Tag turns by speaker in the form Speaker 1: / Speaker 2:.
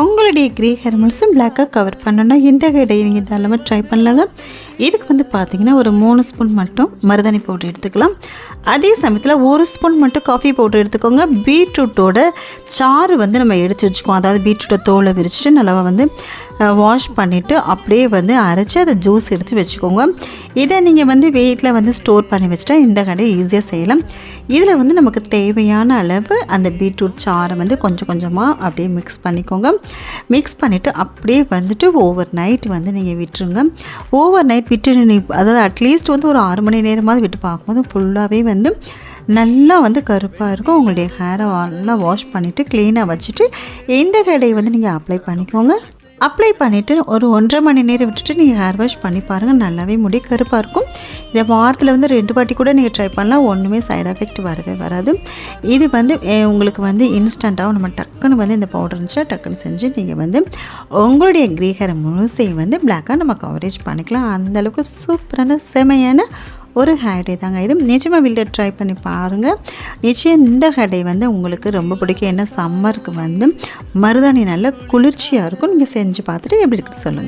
Speaker 1: உங்களுடைய grey hair பிளாக்காக cover பண்ணணும்னா இந்த ஹெடை நீங்கள் தாராளமாக ட்ரை பண்ணலாங்க. இதுக்கு வந்து பார்த்திங்கன்னா ஒரு மூணு ஸ்பூன் மட்டும் மருதாணி பவுடர் எடுத்துக்கலாம். அதே சமயத்தில் ஒரு ஸ்பூன் மட்டும் காஃபி பவுடர் எடுத்துக்கோங்க. பீட்ரூட்டோட சாறு வந்து நம்ம எடுத்து வச்சுக்குவோம். அதாவது பீட்ரூட்டை தோலை விரிச்சிட்டு நல்லா வந்து வாஷ் பண்ணிவிட்டு அப்படியே வந்து அரைச்சி அதை ஜூஸ் எடுத்து வச்சுக்கோங்க. இதை நீங்கள் வந்து வீட்டில் வந்து ஸ்டோர் பண்ணி வச்சுட்டா இந்த கடையை ஈஸியாக செய்யலாம். இதில் வந்து நமக்கு தேவையான அளவு அந்த பீட்ரூட் சாறை வந்து கொஞ்சம் கொஞ்சமாக அப்படியே மிக்ஸ் பண்ணிக்கோங்க. மிக்ஸ் பண்ணிவிட்டு அப்படியே வந்துட்டு ஓவர் நைட் வந்து நீங்கள் விட்டுருங்க. ஓவர் நைட் விட்டு நீ அதாவது அட்லீஸ்ட் வந்து ஒரு ஆறு மணி நேரமாவது விட்டு பார்க்கும்போது ஃபுல்லாகவே வந்து நல்லா வந்து கருப்பாக இருக்கும். உங்களுடைய ஹேரை நல்லா வாஷ் பண்ணிவிட்டு க்ளீனாக வச்சுட்டு எந்த கடையை வந்து நீங்கள் அப்ளை பண்ணிக்கோங்க? அப்ளை பண்ணிவிட்டு ஒரு ஒன்றரை மணி நேரம் விட்டுட்டு நீங்கள் ஹேர் வாஷ் பண்ணி பாருங்கள் நல்லாவே முடி கருப்பாக இருக்கும். இதை வாரத்தில் வந்து ரெண்டு வாட்டி கூட நீங்கள் ட்ரை பண்ணலாம். ஒன்றுமே சைடு எஃபெக்ட் வரவே வராது. இது வந்து உங்களுக்கு வந்து இன்ஸ்டண்ட்டாக நம்ம டக்குன்னு வந்து இந்த பவுடர் இருந்துச்சா டக்குன்னு செஞ்சு நீங்கள் வந்து உங்களுடைய க்ரே முழுசையும் வந்து பிளாக்காக நம்ம கவரேஜ் பண்ணிக்கலாம். அந்தளவுக்கு சூப்பரான செமையான ஒரு ஹேடே தாங்க. இது நிச்சயமாக வீட்டில் ட்ரை பண்ணி பாருங்கள் நிச்சயம் இந்த ஹேடே வந்து உங்களுக்கு ரொம்ப பிடிக்கும். ஏன்னா சம்மருக்கு வந்து மருதாணி நல்ல குளிர்ச்சியாக இருக்கும். நீங்கள் செஞ்சு பார்த்துட்டு எப்படி இருக்குன்னு சொல்லுங்கள்